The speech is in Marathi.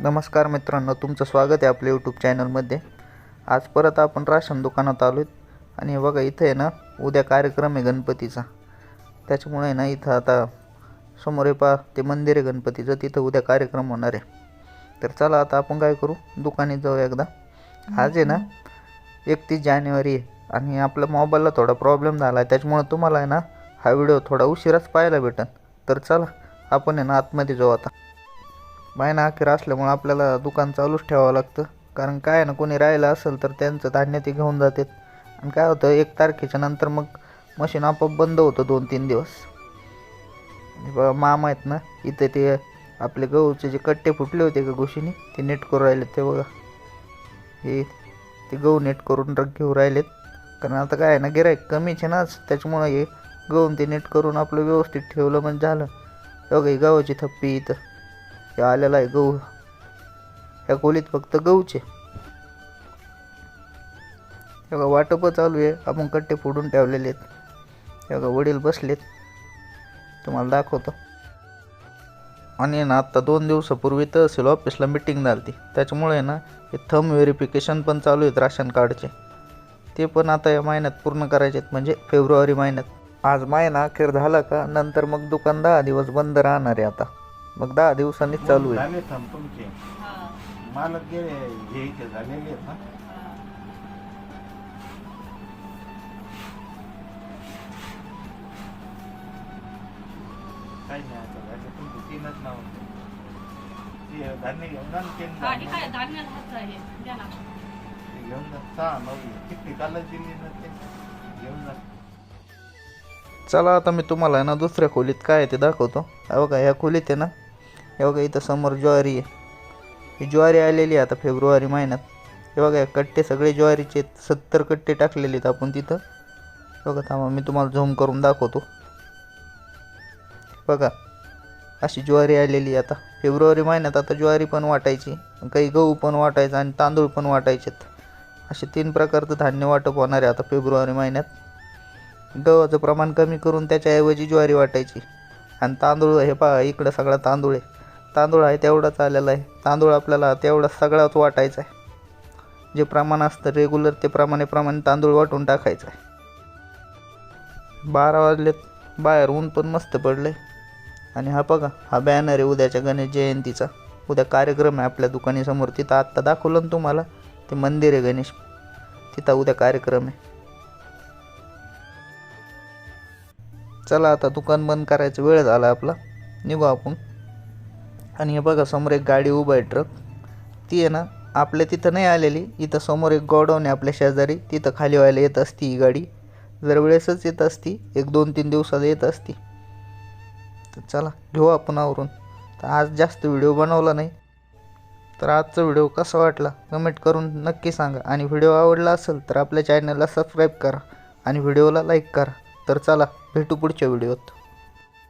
नमस्कार मित्रांनो तुमचं स्वागत आहे आपल्या यूट्यूब चॅनलमध्ये आज परत आपण राशन दुकानात आलो आहेत आणि बघा इथं आहे ना उद्या कार्यक्रम आहे गणपतीचा. त्याच्यामुळे आहे ना इथं आता समोर आहे पा ते मंदिर आहे गणपतीचं तिथं उद्या कार्यक्रम होणार आहे. तर चला आता आपण काय करू? दुकानात जाऊ एकदा. आज आहे ना एकतीस जानेवारी आहे आणि आपल्या मोबाईलला थोडा प्रॉब्लेम झाला आहे त्याच्यामुळं तुम्हाला आहे ना हा व्हिडिओ थोडा उशिराच पाहायला भेटेल तर चला आपण आहे ना आतमध्ये जाऊ आता. महिना अखेर असल्यामुळं आपल्याला दुकान चालूच ठेवावं लागतं. कारण काय आहे ना कोणी राहिलं असेल तर त्यांचं धान्य ते घेऊन जातात. आणि काय होतं एक तारखेच्या नंतर मग मशीन आपोआप बंद होतं दोन तीन दिवस. मामा आहेत ना इथे ते आपले गहूचे जे कट्टे फुटले होते का घुशीने ते नीट करून राहिलेत ते बघा. हे ते गहू नीट करून घेऊ राहिलेत. कारण आता काय आहे ना गिराईक कमीच आहे नाच त्याच्यामुळं हे गहून ते नीट करून आपलं व्यवस्थित ठेवलं म्हणजे झालं. बघा ही गव्हाची थप्पी इथं. हे आलेला आहे गहू. ह्या खोलीत फक्त गहूचे हे बघा वाटप चालू आहे. आपण कट्टे फोडून ठेवलेले आहेत. हे बघा वडील बसलेत. तुम्हाला दाखवतो. आणि ना आत्ता दोन दिवसापूर्वी तहसील ऑफिसला मिटिंग झाली त्याच्यामुळे आहे ना हे थम व्हेरिफिकेशन पण चालू आहेत राशन कार्डचे. ते पण आता या महिन्यात पूर्ण करायचे आहेत म्हणजे फेब्रुवारी महिन्यात. आज महिना अखेर झाला का नंतर मग दुकान दहा दिवस बंद राहणार आहे आता. मग दहा दिवसांनीच चालू आहे. झाले थांब तुमचे. मालक गेले इथे झालेले आहेत ना. काय नाही आता झाले. तुमचे तीनच नाव ते धान्य घेऊन जा ना तीन हा, हे धान्य. काय धान्य हात आहे. द्या ना. ते घेऊन जा. सहा नऊ किती कालच दिली ना ते. घेऊन जा. चला आता मी तुम्हाला आहे ना दुसऱ्या खोलीत काय आहे ते दाखवतो. हे बघा ह्या खोलीत आहे ना हे बघा इथं समोर ज्वारी आहे. ही ज्वारी आलेली आहे आता फेब्रुवारी महिन्यात. हे बघा कट्टे सगळे ज्वारीचे आहेत. सत्तर कट्टे टाकलेले आहेत आपण तिथं. बघा थांबा मी तुम्हाला झूम करून दाखवतो. बघा अशी ज्वारी आलेली आहे आता. फेब्रुवारी महिन्यात आता ज्वारी पण वाटायची काही गहू पण वाटायचं आणि तांदूळ पण वाटायचेत असे तीन प्रकारचं धान्य वाटप होणार आहे आता फेब्रुवारी महिन्यात. गव्हाचं प्रमाण कमी करून त्याच्याऐवजी ज्वारी वाटायची. आणि तांदूळ हे पहा इकडं सगळा तांदूळ आहे. तांदूळ आहे तेवढाच आलेला आहे. तांदूळ आपल्याला तेवढा सगळाच वाटायचा आहे. जे प्रमाण असतं रेग्युलर ते प्रमाणे प्रमाणे तांदूळ वाटून टाकायचं आहे. बारा वाजलेत बाहेर ऊन पण मस्त पडलं आणि हा बघा हा बॅनर आहे उद्याच्या गणेश जयंतीचा. उद्या कार्यक्रम आहे आपल्या दुकानासमोर. तिथं आत्ता दाखवलं ना तुम्हाला ते मंदिर आहे गणेश. तिथं उद्या कार्यक्रम आहे. चला आता दुकान बंद करायचा वेळ झाला आपला. निघू आपण. आणि हे बघा समोर एक गाडी उभं आहे ट्रक. ती आहे ना आपल्या तिथं नाही आलेली. इथं समोर एक गोडाऊन आहे आपल्या शेजारी. तिथं खाली व्हायला येत असती ही गाडी. जर वेळेसच येत असती एक दोन तीन दिवसाला येत असती. तर चला घेऊ आपण आवरून. तर आज जास्त व्हिडिओ बनवला नाही. तर आजचा व्हिडिओ कसा वाटला कमेंट करून नक्की सांगा. आणि व्हिडिओ आवडला असेल तर आपल्या चॅनलला सबस्क्राईब करा. आणि व्हिडिओला लाईक करा. तर चला भेटू पुढच्या व्हिडिओत.